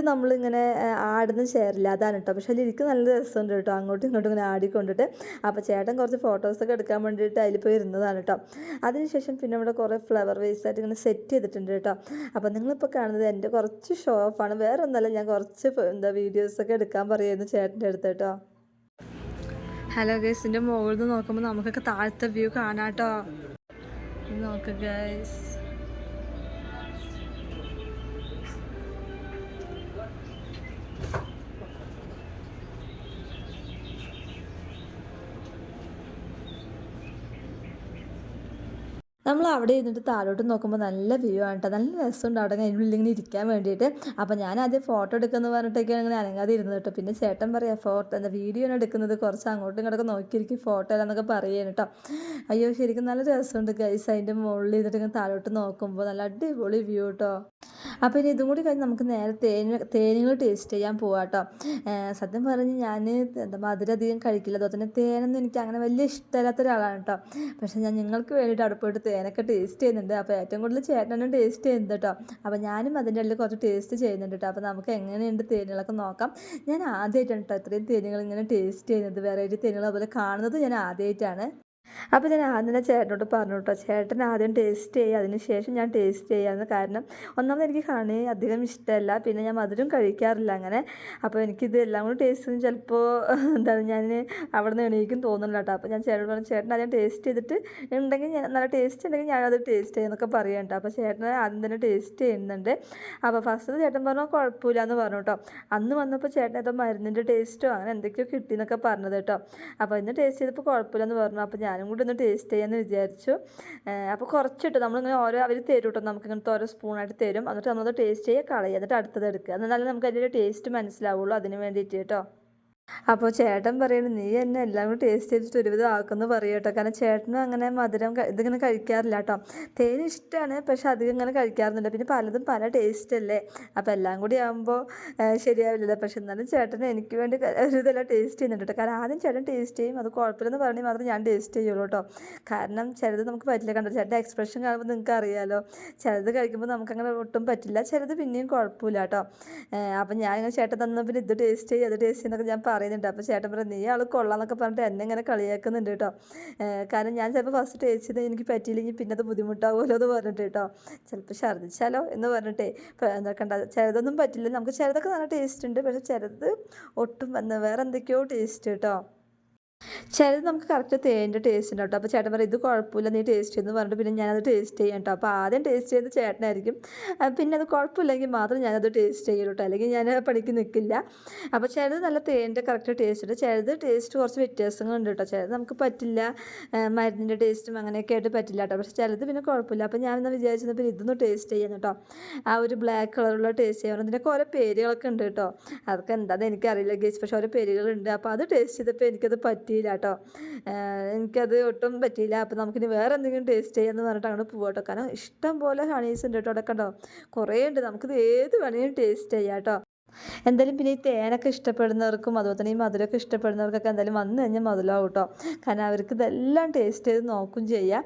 അപ്പോൾ ഇത് നമ്മളിങ്ങനെ ആടുന്ന ചേരില്ല അതാണ് കേട്ടോ പക്ഷേ അതിലിരിക്കും നല്ല രസമുണ്ട് കേട്ടോ അങ്ങോട്ടും ഇങ്ങോട്ടും ഇങ്ങനെ ആടിക്കൊണ്ടിട്ട്. അപ്പോൾ ചേട്ടൻ കുറച്ച് ഫോട്ടോസൊക്കെ എടുക്കാൻ വേണ്ടിയിട്ട് അതിൽ പോയി ഇരുന്നതാണ് കേട്ടോ അതിനുശേഷം പിന്നെ ഇവിടെ കുറേ ഫ്ലവർ വേസ് ആയിട്ട് ഇങ്ങനെ സെറ്റ് ചെയ്തിട്ടുണ്ട് കേട്ടോ അപ്പോൾ നിങ്ങളിപ്പോൾ കാണുന്നത് എന്റെ കുറച്ച് ഷോ ഓഫാണ് വേറെ ഒന്നല്ല ഞാൻ കുറച്ച് എന്താ വീഡിയോസൊക്കെ എടുക്കാൻ പറയുമായിരുന്നു ചേട്ടന്റെ അടുത്ത് കേട്ടോ ഹലോ ഗൈസിന്റെ മുകളിൽ നിന്ന് നോക്കുമ്പോൾ നമുക്കൊക്കെ താഴത്തെ വ്യൂ കാണാട്ടോ നോക്ക് ഗൈസ്. നമ്മൾ അവിടെ ഇരുന്നിട്ട് താഴോട്ട് നോക്കുമ്പോൾ നല്ല വ്യൂ ആണ് കേട്ടോ നല്ല രസമുണ്ട് അവിടെ അതിനുള്ളിൽ ഇങ്ങനെ ഇരിക്കാൻ വേണ്ടിയിട്ട്. അപ്പോൾ ഞാൻ ആദ്യം ഫോട്ടോ എടുക്കുമെന്ന് പറഞ്ഞിട്ടൊക്കെയാണ് ഇങ്ങനെ അനങ്ങാതെ ഇരുന്നത് കേട്ടോ പിന്നെ ചേട്ടൻ പറയാം ഫോട്ടോ എന്താ വീഡിയോ ആണ് എടുക്കുന്നത്? കുറച്ച് അങ്ങോട്ടും ഇങ്ങോട്ടൊക്കെ നോക്കിയിരിക്കും ഫോട്ടോ അല്ലാന്നൊക്കെ പറയുകയാണ് കേട്ടോ അയ്യോ ശരിക്കും നല്ല രസമുണ്ട് ഗൈസ് അതിന്റെ മുകളിൽ ഇരുന്നിട്ട് ഇങ്ങനെ താഴോട്ട് നോക്കുമ്പോൾ നല്ല അടിപൊളി വ്യൂ കേട്ടോ അപ്പോൾ ഇനി ഇതും കൂടി കഴിഞ്ഞ് നമുക്ക് നേരെ തേന് തേനുകൾ ടേസ്റ്റ് ചെയ്യാൻ പോവാം കേട്ടോ സത്യം പറഞ്ഞ് ഞാൻ എന്താ മധുരം അധികം കഴിക്കില്ല. അതുപോലെ തന്നെ തേനൊന്നും എനിക്ക് അങ്ങനെ വലിയ ഇഷ്ടമില്ലാത്ത ഒരാളാണ് കേട്ടോ പക്ഷേ ഞാൻ നിങ്ങൾക്ക് വേണ്ടിയിട്ട് അവിടെ പോയിട്ട് തേനൊക്കെ ടേസ്റ്റ് ചെയ്യുന്നുണ്ട്. അപ്പോൾ ഏറ്റവും കൂടുതൽ ചേട്ടനും ടേസ്റ്റ് ചെയ്യുന്നുണ്ട് കേട്ടോ അപ്പോൾ ഞാനും അതിന്റെ ഇടയിൽ കുറച്ച് ടേസ്റ്റ് ചെയ്യുന്നുണ്ട് കേട്ടോ അപ്പോൾ നമുക്ക് എങ്ങനെയുണ്ട് തേനുകളൊക്കെ നോക്കാം. ഞാൻ ആദ്യമായിട്ടാണ് കേട്ടോ ഇത്രയും തേനുകൾ ഇങ്ങനെ ടേസ്റ്റ് ചെയ്യുന്നത്. വെറൈറ്റി തേനുകൾ അതുപോലെ കാണുന്നത് ഞാൻ ആദ്യമായിട്ടാണ് അപ്പോൾ ഞാൻ ആദ്യം തന്നെ ചേട്ടനോട് പറഞ്ഞു കേട്ടോ ചേട്ടൻ ആദ്യം ടേസ്റ്റ് ചെയ്യുക അതിന് ശേഷം ഞാൻ ടേസ്റ്റ് ചെയ്യാമെന്ന് കാരണം ഒന്നാമത് എനിക്ക് ഹണി അധികം ഇഷ്ടമല്ല പിന്നെ ഞാൻ മധുരം കഴിക്കാറില്ല അങ്ങനെ. അപ്പോൾ എനിക്കിത് എല്ലാം കൂടി ടേസ്റ്റ് ചെയ്യുന്നത് ചിലപ്പോൾ എന്താണ് ഞാൻ അവിടെ നിന്ന് എണീക്കും തോന്നുന്നില്ല കേട്ടോ അപ്പോൾ ഞാൻ ചേട്ടനോട് പറഞ്ഞു ചേട്ടൻ ആദ്യം ടേസ്റ്റ് ചെയ്തിട്ട് ഉണ്ടെങ്കിൽ ഞാൻ നല്ല ടേസ്റ്റ് ഉണ്ടെങ്കിൽ ഞാനത് ടേസ്റ്റ് ചെയ്യുന്നൊക്കെ പറയാം കേട്ടോ അപ്പോൾ ചേട്ടൻ ആദ്യം തന്നെ ടേസ്റ്റ് ചെയ്യുന്നുണ്ട്. അപ്പോൾ ഫസ്റ്റ് ചേട്ടൻ പറഞ്ഞു കുഴപ്പമില്ല എന്ന് പറഞ്ഞു കേട്ടോ അന്ന് വന്നപ്പോൾ ചേട്ടൻ ഏതോ മരുന്നിന്റെ ടേസ്റ്റോ അങ്ങനെ എന്തൊക്കെയോ കിട്ടിയെന്നൊക്കെ പറഞ്ഞത് കേട്ടോ അപ്പോൾ ഇന്ന് ടേസ്റ്റ് ചെയ്തപ്പോൾ കുഴപ്പമില്ലെന്ന് പറഞ്ഞു. അപ്പോൾ ഞാനും കൂടി ഒന്ന് ടേസ്റ്റ് ചെയ്യാമെന്ന് വിചാരിച്ചു. അപ്പോൾ കുറച്ചിട്ട് നമ്മളിങ്ങനെ ഓരോ അവർ തരും കേട്ടോ നമുക്ക് ഇങ്ങനത്തെ ഓരോ സ്പൂണായിട്ട് തരും. എന്നിട്ട് നമ്മളത് ടേസ്റ്റ് ചെയ്യുക കളയുക എന്നിട്ട് അടുത്തത് എടുക്കുക. എന്നാലും നമുക്ക് അതിന്റെ ടേസ്റ്റ് മനസ്സിലാവുള്ളൂ അതിന് വേണ്ടിയിട്ട് കേട്ടോ. അപ്പോൾ ചേട്ടൻ പറയുന്നത് നീ എന്നെ എല്ലാം കൂടി ടേസ്റ്റ് ചെയ്തിട്ട് ഒരുവിധം ആക്കുമെന്ന് പറയും കേട്ടോ. കാരണം ചേട്ടനും അങ്ങനെ മധുരം ഇതിങ്ങനെ കഴിക്കാറില്ല കേട്ടോ. തേൻ ഇഷ്ടമാണ് പക്ഷെ അധികം ഇങ്ങനെ കഴിക്കാറുണ്ട് പിന്നെ പലതും പല ടേസ്റ്റ് അല്ലേ? അപ്പോൾ എല്ലാം കൂടി ആകുമ്പോൾ ശരിയാവില്ലല്ലോ. പക്ഷെ എന്നാലും ചേട്ടൻ എനിക്ക് വേണ്ടി ഒരു ഇതെല്ലാം ടേസ്റ്റ് ചെയ്യുന്നുണ്ട് കേട്ടോ. കാരണം ആദ്യം ചേട്ടൻ ടേസ്റ്റ് ചെയ്യും. അത് കുഴപ്പമില്ലെന്ന് പറഞ്ഞാൽ മാത്രം ഞാൻ ടേസ്റ്റ് ചെയ്യുള്ളൂ കേട്ടോ. കാരണം ചിലത് നമുക്ക് പറ്റില്ല. കണ്ടോ? ചേട്ടന്റെ എക്സ്പ്രഷൻ കാണുമ്പോൾ നിങ്ങൾക്ക് അറിയാമല്ലോ ചിലത് കഴിക്കുമ്പോൾ നമുക്കങ്ങനെ ഒട്ടും പറ്റില്ല. ചിലത് പിന്നെയും കുഴപ്പമില്ല കേട്ടോ. അപ്പം ഞാൻ ഇങ്ങനെ ചേട്ടൻ തന്നപ്പോൾ ഇത് ടേസ്റ്റ് ചെയ്യും അത് ടേസ്റ്റ് ചെയ്യുന്നൊക്കെ ഞാൻ പറയുന്നുണ്ട്. അപ്പോൾ ചേട്ടൻ പറഞ്ഞു നീ ആൾ കൊള്ളാന്നൊക്കെ പറഞ്ഞിട്ട് എന്നെ ഇങ്ങനെ കളിയാക്കുന്നുണ്ട് കേട്ടോ കാരണം ഞാൻ ചിലപ്പോൾ ഫസ്റ്റ് ടേസ്റ്റ് എനിക്ക് പറ്റിയില്ലെങ്കിൽ പിന്നെ അത് ബുദ്ധിമുട്ടാവുമല്ലോ എന്ന് പറഞ്ഞിട്ട് കേട്ടോ ചിലപ്പോൾ ഛർദ്ദിച്ചാലോ എന്ന് പറഞ്ഞിട്ടേ. എന്താ കണ്ട ചിലതൊന്നും പറ്റില്ല. നമുക്ക് ചിലതൊക്കെ നല്ല ടേസ്റ്റ് ഉണ്ട്. പക്ഷേ ചിലത് ഒട്ടും വേറെ എന്തൊക്കെയോ ടേസ്റ്റ് കേട്ടോ ചിലത് നമുക്ക് കറക്റ്റ് തേന്റെ ടേസ്റ്റ് ഉണ്ട് കേട്ടോ. അപ്പോൾ ചേട്ടൻ പറയും ഇത് കുഴപ്പമില്ല നീ ടേസ്റ്റ് ചെയ്യുന്നു പറഞ്ഞിട്ട് പിന്നെ ഞാനത് ടേസ്റ്റ് ചെയ്യാം കേട്ടോ. അപ്പോൾ ആദ്യം ടേസ്റ്റ് ചെയ്യുന്നത് ചേട്ടനായിരിക്കും. പിന്നെ അത് കുഴപ്പമില്ലെങ്കിൽ മാത്രം ഞാനത് ടേസ്റ്റ് ചെയ്യും കേട്ടോ. അല്ലെങ്കിൽ ഞാൻ പണിക്ക് നിൽക്കില്ല അപ്പോൾ ചിലത് നല്ല തേന്റെ കറക്റ്റ് ടേസ്റ്റ് ഉണ്ട്. ചിലത് ടേസ്റ്റ് കുറച്ച് വ്യത്യാസങ്ങളുണ്ട് കേട്ടോ. ചിലത് നമുക്ക് പറ്റില്ല. മരുന്നിന്റെ ടേസ്റ്റും അങ്ങനെയൊക്കെ ആയിട്ട് പറ്റില്ല കേട്ടോ. പക്ഷേ ചിലത് പിന്നെ കുഴപ്പമില്ല. അപ്പോൾ ഞാൻ എന്നാൽ വിചാരിച്ചത് പിന്നെ ഇതൊന്ന് ടേസ്റ്റ് ചെയ്യാൻ കേട്ടോ. ആ ഒരു ബ്ലാക്ക് കളറുള്ള ടേസ്റ്റ് ചെയ്യാൻ ഇതിനൊക്കെ കുറേ പേരുകളൊക്കെ ഉണ്ട് കേട്ടോ. അതൊക്കെ എന്താണെന്ന് എനിക്കറിയില്ല ഗേസ്. പക്ഷേ ഓരോ പേരുകളുണ്ട്. അപ്പോൾ അത് ടേസ്റ്റ് ചെയ്തപ്പോൾ എനിക്കത് പറ്റിയില്ല കേട്ടോ എനിക്കത് ഒട്ടും പറ്റിയില്ല. അപ്പോൾ നമുക്കിനി വേറെ എന്തെങ്കിലും ടേസ്റ്റ് ചെയ്യാമെന്ന് പറഞ്ഞിട്ട് അങ്ങനെ പോകട്ടോ കേട്ടോ കാരണം ഇഷ്ടം പോലെ ഹണീസ് ഉണ്ട് കേട്ടോ അവിടെ കണ്ടോ കുറേ ഉണ്ട്. നമുക്കിത് ഏത് വേണമെങ്കിലും ടേസ്റ്റ് ചെയ്യാം കേട്ടോ എന്തായാലും പിന്നെ ഈ തേനൊക്കെ ഇഷ്ടപ്പെടുന്നവർക്കും അതുപോലെ തന്നെ ഈ മധുരമൊക്കെ ഇഷ്ടപ്പെടുന്നവർക്കൊക്കെ എന്തായാലും വന്നു കഴിഞ്ഞാൽ മധുരമാവും കേട്ടോ കാരണം അവർക്ക് ഇതെല്ലാം ടേസ്റ്റ് ചെയ്ത് നോക്കും ചെയ്യാം.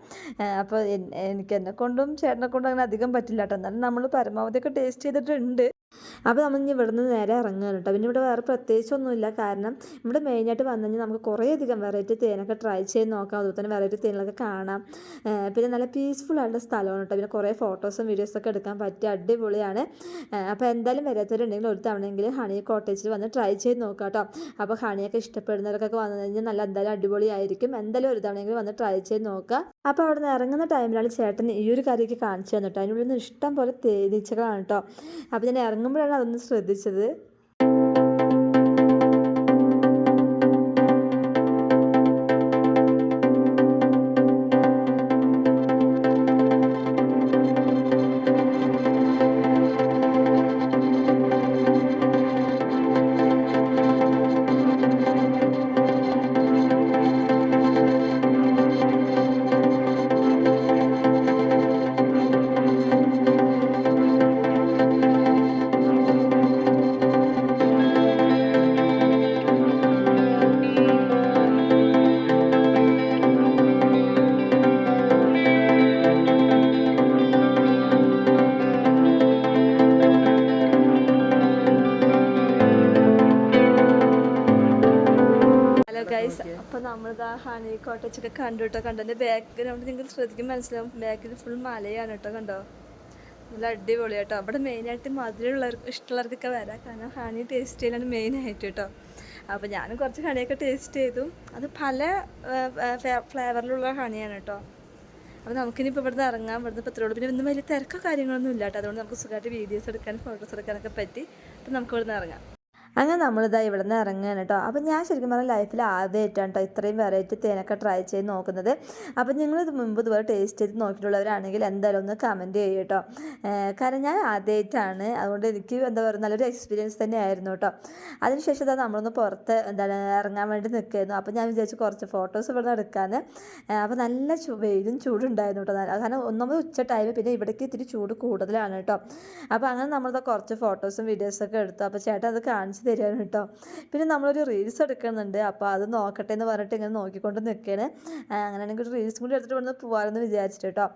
അപ്പോൾ എനിക്ക് എന്നെ കൊണ്ടും ചേട്ടനെ കൊണ്ടും അങ്ങനെ അധികം പറ്റില്ല കേട്ടോ. എന്നാലും നമ്മൾ പരമാവധിയൊക്കെ ടേസ്റ്റ് ചെയ്തിട്ടുണ്ട്. അപ്പോൾ നമ്മൾ ഇനി ഇവിടെ നിന്ന് നേരെ ഇറങ്ങുകയാണ് കേട്ടോ. പിന്നെ ഇവിടെ വേറെ പ്രത്യേകിച്ചൊന്നുമില്ല. കാരണം ഇവിടെ മെയിനായിട്ട് വന്നു കഴിഞ്ഞാൽ നമുക്ക് കുറേയധികം വെറൈറ്റി തേനൊക്കെ ട്രൈ ചെയ്ത് നോക്കാം. അതുപോലെ തന്നെ വെറൈറ്റി തേനൊക്കെ കാണാം. പിന്നെ നല്ല പീസ്ഫുൾ ആയിട്ടുള്ള സ്ഥലമാണ് കേട്ടോ. പിന്നെ കുറേ ഫോട്ടോസും വീഡിയോസൊക്കെ എടുക്കാൻ പറ്റിയ അടിപൊളിയാണ്. അപ്പോൾ എന്തായാലും വരാത്തവരുണ്ടെങ്കിൽ ഒരു തവണയെങ്കിലും ഹണി കോട്ടേജിൽ വന്ന് ട്രൈ ചെയ്ത് നോക്കാം കേട്ടോ. അപ്പോൾ ഹണിയൊക്കെ ഇഷ്ടപ്പെടുന്നവർക്കൊക്കെ വന്നു കഴിഞ്ഞാൽ നല്ല എന്തായാലും അടിപൊളിയായിരിക്കും. എന്തായാലും ഒരു തവണയെങ്കിലും വന്ന് ട്രൈ ചെയ്ത് നോക്കുക അപ്പോൾ അവിടെ നിന്ന് ഇറങ്ങുന്ന ടൈമിലാണ് ചേട്ടൻ ഈ ഒരു കറിയൊക്കെ കാണിച്ചു തന്നിട്ടോ അതിനുള്ളിൽ നിന്ന് ഇഷ്ടം പോലെ തേനീച്ചകളാണ് കേട്ടോ. അപ്പോൾ ഞാൻ ഇറങ്ങുമ്പോഴാണ് അതൊന്ന് ശ്രദ്ധിച്ചത്. നമ്മളിതാ ഹണി കോട്ടേജൊക്കെ കണ്ടു? കേട്ടോ കണ്ടോ എന്റെ ബാക്ക്ഗ്രൗണ്ട് നിങ്ങൾ ശ്രദ്ധിക്കും മനസ്സിലാവും. ബാക്കിൽ ഫുൾ മലയാണ് കേട്ടോ കണ്ടോ? നല്ല അടിപൊളി കേട്ടോ. അവിടെ മെയിനായിട്ട് മധുരമുള്ളവർക്ക് ഇഷ്ടമുള്ളവർക്കൊക്കെ വരാം. കാരണം ഹണി ടേസ്റ്റ് ചെയ്യലാണ് മെയിനായിട്ട് കേട്ടോ. അപ്പോൾ ഞാനും കുറച്ച് ഹണിയൊക്കെ ടേസ്റ്റ് ചെയ്തു. അത് പല ഫ്ലേവറിലുള്ള ഹണിയാണ് കേട്ടോ. അപ്പോൾ നമുക്കിനിപ്പോൾ ഇവിടുന്ന് ഇറങ്ങാം ഇവിടുന്ന് പത്രമുള്ളൂ പിന്നെ ഇന്ന് വലിയ തിരക്കോ കാര്യങ്ങളൊന്നും ഇല്ല കേട്ടോ. അതുകൊണ്ട് നമുക്ക് സുഖമായിട്ട് വീഡിയോസ് എടുക്കാനും ഫോട്ടോസ് എടുക്കാനൊക്കെ പറ്റി. അപ്പോൾ നമുക്ക് ഇവിടുന്ന് ഇറങ്ങാം. അങ്ങനെ നമ്മളിതാ ഇവിടെ നിന്ന് ഇറങ്ങുകയാണ് കേട്ടോ. അപ്പോൾ ഞാൻ ശരിക്കും പറഞ്ഞാൽ ലൈഫിൽ ആദ്യമായിട്ടാണ് കേട്ടോ ഇത്രയും വെറൈറ്റി തേനൊക്കെ ട്രൈ ചെയ്ത് നോക്കുന്നത്. അപ്പോൾ നിങ്ങളിത് മുമ്പ് ഇതുപോലെ ടേസ്റ്റ് ചെയ്ത് നോക്കിയിട്ടുള്ളവരാണെങ്കിൽ എന്തായാലും ഒന്ന് കമന്റ് ചെയ്യും കേട്ടോ. കാരണം ഞാൻ ആദ്യമായിട്ടാണ് അതുകൊണ്ട് എനിക്ക് എന്താ പറയുക നല്ലൊരു എക്സ്പീരിയൻസ് തന്നെ ആയിരുന്നു കേട്ടോ. അതിനുശേഷം ഇതാ നമ്മളൊന്ന് പുറത്ത് എന്താണ് ഇറങ്ങാൻ വേണ്ടി നിൽക്കുകയായിരുന്നു അപ്പോൾ ഞാൻ വിചാരിച്ചു കുറച്ച് ഫോട്ടോസ് ഇവിടെ നിന്ന് എടുക്കാമെന്ന് അപ്പോൾ നല്ല വെയിലും ചൂടുണ്ടായിരുന്നു കേട്ടോ. കാരണം ഒന്നാമത് ഉച്ച ടൈം പിന്നെ ഇവിടേക്ക് ഇത്തിരി ചൂട് കൂടുതലാണ് കേട്ടോ. അപ്പോൾ അങ്ങനെ നമ്മളിതാ കുറച്ച് ഫോട്ടോസും വീഡിയോസൊക്കെ എടുത്തു. അപ്പോൾ ചേട്ടൻ അത് കാണിച്ച് തരുകയാണ് കേട്ടോ. പിന്നെ നമ്മളൊരു റീൽസ് എടുക്കുന്നുണ്ട്. അപ്പോൾ അത് നോക്കട്ടെ എന്ന് പറഞ്ഞിട്ട് ഇങ്ങനെ നോക്കിക്കൊണ്ട് നിൽക്കുകയാണ് അങ്ങനെയാണെങ്കിൽ ഒരു റീൽസും കൂടി എടുത്തിട്ട് വന്ന് പോകാമെന്ന് വിചാരിച്ചിട്ട് കേട്ടോ.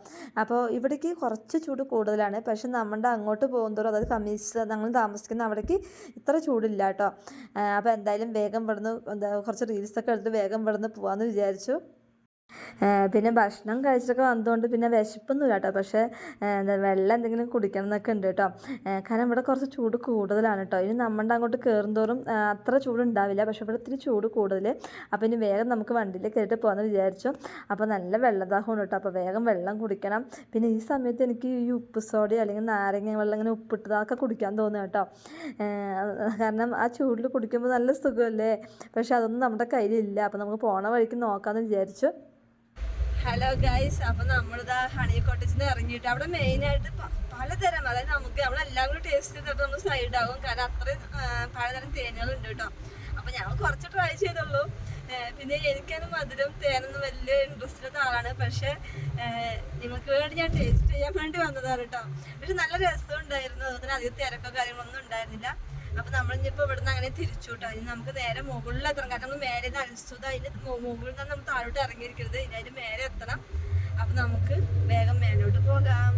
അപ്പോൾ ഇവിടേക്ക് കുറച്ച് ചൂട് കൂടുതലാണ്. പക്ഷെ നമ്മുടെ അങ്ങോട്ട് പോകുന്നതോറും അതായത് കമ്മീസ് ഞങ്ങൾ താമസിക്കുന്ന അവിടേക്ക് ഇത്ര ചൂടില്ല കേട്ടോ. അപ്പോൾ എന്തായാലും വേഗം ഇവിടുന്ന് എന്താ കുറച്ച് റീൽസൊക്കെ എടുത്ത് വേഗം ഇവിടുന്ന് പോകാമെന്ന് വിചാരിച്ചു. പിന്നെ ഭക്ഷണം കഴിച്ചൊക്കെ വന്നതുകൊണ്ട് പിന്നെ വിശപ്പൊന്നുമില്ല കേട്ടോ. പക്ഷേ വെള്ളം എന്തെങ്കിലും കുടിക്കണം എന്നൊക്കെ ഉണ്ട് കേട്ടോ. കാരണം ഇവിടെ കുറച്ച് ചൂട് കൂടുതലാണ് കേട്ടോ. ഇനി നമ്മുടെ അങ്ങോട്ട് കയറുന്തോറും അത്ര ചൂട് ഉണ്ടാവില്ല. പക്ഷേ ഇവിടെ ഇത്തിരി ചൂട് കൂടുതൽ. അപ്പോൾ ഇനി വേഗം നമുക്ക് വണ്ടിയിൽ കയറിയിട്ട് പോകാമെന്ന് വിചാരിച്ചു. അപ്പോൾ നല്ല വെള്ളദാഹമാണ് കേട്ടോ. അപ്പോൾ വേഗം വെള്ളം കുടിക്കണം. പിന്നെ ഈ സമയത്ത് എനിക്ക് ഈ ഉപ്പ് സോഡ അല്ലെങ്കിൽ നാരങ്ങ വെള്ളം ഇങ്ങനെ ഉപ്പിട്ടതൊക്കെ കുടിക്കാൻ തോന്നുന്നു കേട്ടോ. കാരണം ആ ചൂടിൽ കുടിക്കുമ്പോൾ നല്ല സുഖമല്ലേ? പക്ഷെ അതൊന്നും നമ്മുടെ കയ്യിലില്ല. അപ്പോൾ നമുക്ക് പോണ വഴിക്ക് നോക്കാമെന്ന് വിചാരിച്ചു. ഹലോ ഗൈസ് അപ്പൊ നമ്മളിതാ ഹണി കോട്ടേജിൽ നിന്ന് ഇറങ്ങിയിട്ട് അവിടെ മെയിൻ ആയിട്ട് പലതരം അതായത് നമുക്ക് നമ്മളെല്ലാം കൂടി ടേസ്റ്റ് ചെയ്തിട്ട് നമ്മൾ സൈഡ് ആകും കാരണം അത്രയും പലതരം തേനുകളുണ്ട് കേട്ടോ. അപ്പൊ ഞങ്ങൾ കുറച്ച് ട്രൈ ചെയ്തുള്ളൂ. പിന്നെ എനിക്കാണ് മധുരം തേനൊന്നും വലിയ ഇൻട്രസ്റ്റ് ഉള്ള ആളാണ്. പക്ഷെ നിങ്ങൾക്ക് വേണ്ടി ഞാൻ ടേസ്റ്റ് ചെയ്യാൻ വേണ്ടി വന്നതാണ് കേട്ടോ. പക്ഷെ നല്ല രസം ഉണ്ടായിരുന്നു അതുപോലെ അധികം തിരക്കോ കാര്യങ്ങളൊന്നും ഉണ്ടായിരുന്നില്ല. അപ്പൊ നമ്മൾ ഇനിയിപ്പോ ഇവിടുന്ന് അങ്ങനെ തിരിച്ചു കേട്ടോ ഇനി നമുക്ക് നേരെ മുകളിൽ എത്തണം കാരണം നമ്മൾ മേലെ നിന്ന് അനിശ്ചിത അതിന്റെ മുകളിൽ നിന്ന് നമ്മൾ താഴോട്ട് ഇറങ്ങിയിരിക്കരുത്. ഇനി അതിന്റെ മേലെ എത്തണം. അപ്പൊ നമുക്ക് വേഗം മേലോട്ട് പോകാം.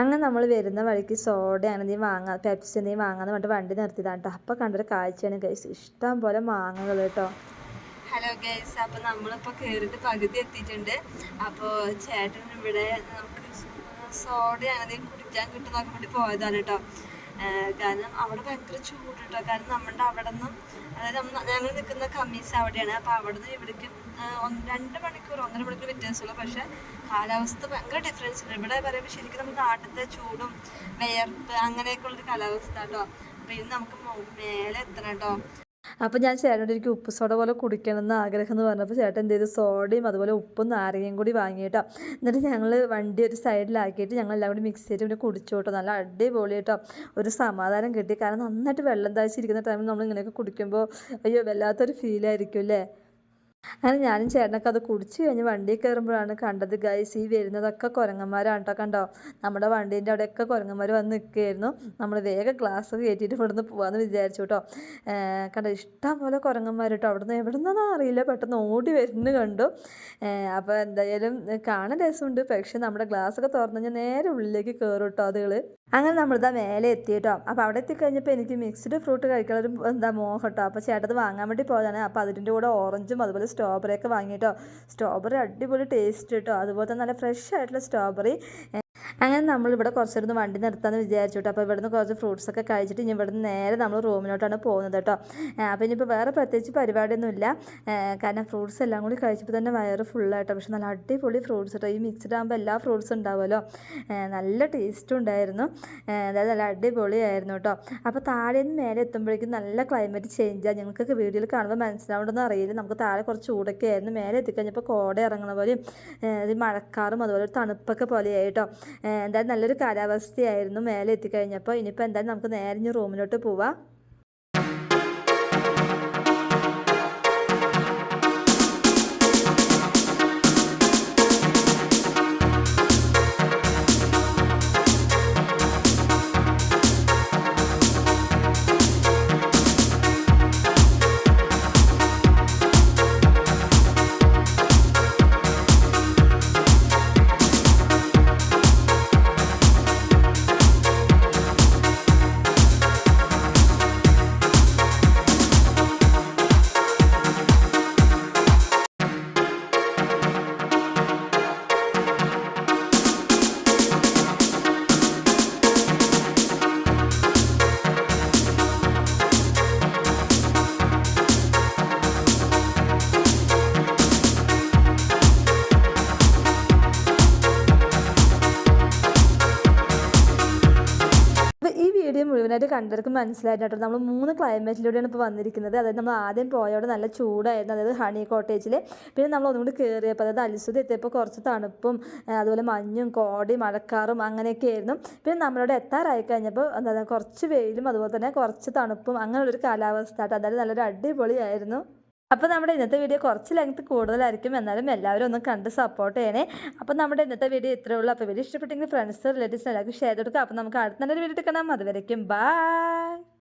അങ്ങനെ നമ്മൾ വരുന്ന വഴിക്ക് സോഡ എന്തെങ്കിലും വാങ്ങാം പെപ്സി എന്തെങ്കിലും വാങ്ങാന്ന് പറഞ്ഞിട്ട് വണ്ടി നിർത്തിയതാണ് കേട്ടോ അപ്പോൾ കണ്ടൊരു കാഴ്ചയാണ് ഗൈസ് ഇഷ്ടം പോലെ മാങ്ങകൾ കേട്ടോ ഹലോ ഗൈസ് അപ്പോൾ നമ്മളിപ്പോൾ കയറിയിട്ട് പകുതി എത്തിയിട്ടുണ്ട്. അപ്പോൾ ചേട്ടൻ ഇവിടെ നമുക്ക് സോഡ എന്തെങ്കിലും കുടിക്കാൻ കിട്ടുന്നൊക്കെ വേണ്ടി പോയതാണ് കേട്ടോ കാരണം അവിടെ ഭയങ്കര ചൂട് കേട്ടോ കാരണം നമ്മുടെ അവിടെ നിന്നും അതായത് ഞങ്ങൾ നിൽക്കുന്ന കമ്മീസ് അവിടെയാണ്. അപ്പോൾ അവിടെ നിന്ന് ഇവിടേക്ക് രണ്ട് മണിക്കൂർ ഒന്നര മണിക്കൂർ വ്യത്യാസമുള്ളൂ. പക്ഷെ കാലാവസ്ഥ ഭയങ്കര ഡിഫറൻസ് ഉണ്ട്. ഇവിടെ പറയുമ്പോൾ ശരിക്കും നമ്മുടെ നാട്ടിലത്തെ ചൂടും വിയർപ്പ് അങ്ങനെയൊക്കെ ഉള്ളൊരു കാലാവസ്ഥ കേട്ടോ. അപ്പോൾ ഇന്ന് നമുക്ക് മേലെ എത്തണം കേട്ടോ. അപ്പോൾ ഞാൻ ചേട്ടനോട് എനിക്ക് ഉപ്പ് സോഡ പോലെ കുടിക്കണം എന്ന് ആഗ്രഹം എന്ന് പറഞ്ഞപ്പോൾ ചേട്ടൻ എന്ത് ചെയ്തു? സോഡയും അതുപോലെ ഉപ്പും നാരങ്ങയും കൂടി വാങ്ങിയിട്ടോ. എന്നിട്ട് ഞങ്ങൾ വണ്ടി ഒരു സൈഡിലാക്കിയിട്ട് ഞങ്ങൾ എല്ലാം കൂടി മിക്സ് ചെയ്തിട്ട് പിന്നെ കുടിച്ചു കേട്ടോ നല്ല അടിപൊളി കേട്ടോ ഒരു സമാധാനം കിട്ടി. കാരണം നന്നായിട്ട് വെള്ളം താഴ്ച ഇരിക്കുന്ന ടൈമിൽ നമ്മൾ ഇങ്ങനെയൊക്കെ കുടിക്കുമ്പോൾ അയ്യോ വല്ലാത്തൊരു ഫീലായിരിക്കും അല്ലേ? അങ്ങനെ ഞാനും ചേട്ടനൊക്കെ അത് കുടിച്ച് കഴിഞ്ഞ് വണ്ടി കയറുമ്പോഴാണ് കണ്ടത് ഗൈസ് ഈ വരുന്നതൊക്കെ കുരങ്ങന്മാരാണ് കേട്ടോ കണ്ടോ? നമ്മുടെ വണ്ടീന്റെ അവിടെയൊക്കെ കുരങ്ങന്മാർ വന്ന് നിൽക്കുകയായിരുന്നു. നമ്മൾ വേഗം ഗ്ലാസ് കയറ്റിയിട്ട് ഇവിടുന്ന് പോകാമെന്ന് വിചാരിച്ചു കേട്ടോ കണ്ടോ? ഇഷ്ടം പോലെ കുരങ്ങന്മാർ കേട്ടോ അവിടുന്ന് എവിടെ അറിയില്ല. പെട്ടെന്ന് ഓടി വരുന്നു കണ്ടു. അപ്പോൾ എന്തായാലും കാണാൻ രസമുണ്ട്. പക്ഷേ നമ്മുടെ ഗ്ലാസ്സൊക്കെ തുറന്നു കഴിഞ്ഞാൽ നേരെ ഉള്ളിലേക്ക് കയറും കേട്ടോ അതുകൾ അങ്ങനെ നമ്മളിതാ മേലെ എത്തി കേട്ടോ അപ്പോൾ അവിടെ എത്തിക്കഴിഞ്ഞപ്പോൾ എനിക്ക് മിക്സ്ഡ് ഫ്രൂട്ട് കഴിക്കാനൊരു എന്താ മോഹം കേട്ടോ അപ്പോൾ ചേട്ടത് വാങ്ങാൻ വേണ്ടി പോയതാണ്. അപ്പോൾ അതിന്റെ കൂടെ ഓറഞ്ചും അതുപോലെ സ്ട്രോബെറി ഒക്കെ വാങ്ങിയിട്ടോ സ്ട്രോബെറി അടിപൊളി ടേസ്റ്റ് കേട്ടോ അതുപോലെ തന്നെ നല്ല ഫ്രഷ് ആയിട്ടുള്ള സ്ട്രോബെറി അങ്ങനെ നമ്മളിവിടെ കുറച്ചൊരു വണ്ടി നിർത്താമെന്ന് വിചാരിച്ചു കേട്ടോ. അപ്പോൾ ഇവിടുന്ന് കുറച്ച് ഫ്രൂട്ട്സ് ഒക്കെ കഴിച്ചിട്ട് ഇനി ഇവിടുന്ന് നേരെ നമ്മൾ റൂമിലോട്ടാണ് പോകുന്നത് കേട്ടോ. അപ്പോൾ ഇനിയിപ്പോൾ വേറെ പ്രത്യേകിച്ച് പരിപാടിയൊന്നുമില്ല. കാരണം ഫ്രൂട്ട്സ് എല്ലാം കൂടി കഴിച്ചപ്പോൾ തന്നെ വയറ് ഫുള്ളായിട്ടോ പക്ഷെ നല്ല അടിപൊളി ഫ്രൂട്ട്സ് കേട്ടോ ഈ മിക്സ്ഡ് ആകുമ്പോൾ എല്ലാ ഫ്രൂട്ട്സും ഉണ്ടാവുമല്ലോ. നല്ല ടേസ്റ്റും ഉണ്ടായിരുന്നു. അതായത് നല്ല അടിപൊളിയായിരുന്നു കേട്ടോ. അപ്പോൾ താഴെ നിന്ന് മേലെ എത്തുമ്പോഴേക്കും നല്ല ക്ലൈമറ്റ് ചേഞ്ചാണ് ഞങ്ങൾക്കൊക്കെ വീഡിയോയിൽ കാണുമ്പോൾ മനസ്സിലാവുണ്ടെന്ന് അറിയില്ല. നമുക്ക് താഴെ കുറച്ച് ചൂടൊക്കെ ആയിരുന്നു. മേലെ എത്തിക്കഴിഞ്ഞപ്പോൾ കോട ഇറങ്ങുന്ന പോലെയും മഴക്കാറും അതുപോലെ തണുപ്പൊക്കെ പോലെയായി കേട്ടോ. ഏഹ് എന്തായാലും നല്ലൊരു കാലാവസ്ഥയായിരുന്നു മേലെ എത്തിക്കഴിഞ്ഞപ്പോൾ. ഇനിയിപ്പോൾ എന്തായാലും നമുക്ക് നേരെ റൂമിലോട്ട് പോവാം. കണ്ടവർക്ക് മനസ്സിലായിട്ടോ നമ്മൾ മൂന്ന് ക്ലൈമറ്റിലൂടെയാണ് ഇപ്പോൾ വന്നിരിക്കുന്നത്. അതായത് നമ്മൾ ആദ്യം പോയവിടെ നല്ല ചൂടായിരുന്നു. അതായത് ഹണി കോട്ടേജിൽ പിന്നെ നമ്മൾ ഒന്നും കൂടി കയറിയപ്പോൾ അതായത് അൽസുദ എത്തിയപ്പോൾ കുറച്ച് തണുപ്പും അതുപോലെ മഞ്ഞും കോടി മഴക്കാറും അങ്ങനെയൊക്കെ ആയിരുന്നു. പിന്നെ നമ്മളവിടെ എത്താറായി കഴിഞ്ഞപ്പോൾ എന്താ കുറച്ച് വെയിലും അതുപോലെ തന്നെ കുറച്ച് തണുപ്പും അങ്ങനെയുള്ളൊരു കാലാവസ്ഥ കേട്ടോ അതായത് നല്ലൊരു അടിപൊളിയായിരുന്നു. അപ്പോൾ നമ്മുടെ ഇന്നത്തെ വീഡിയോ കുറച്ച് ലെങ്ത് കൂടുതലായിരിക്കും. എന്നാലും എല്ലാവരും ഒന്ന് കണ്ട് സപ്പോർട്ട് ചെയ്യണേ. അപ്പോൾ നമ്മുടെ ഇന്നത്തെ വീഡിയോ ഇത്രയേ ഉള്ളൂ. അപ്പോൾ വീഡിയോ ഇഷ്ടപ്പെട്ടെങ്കിൽ ഫ്രണ്ട്സ് റിലേറ്റീവ്സ് എല്ലാവർക്കും ഷെയർ കൊടുക്കുക. അപ്പോൾ നമുക്ക് അടുത്ത നല്ലൊരു വീഡിയോ എടുക്കണം അതുവരയ്ക്കും ബൈ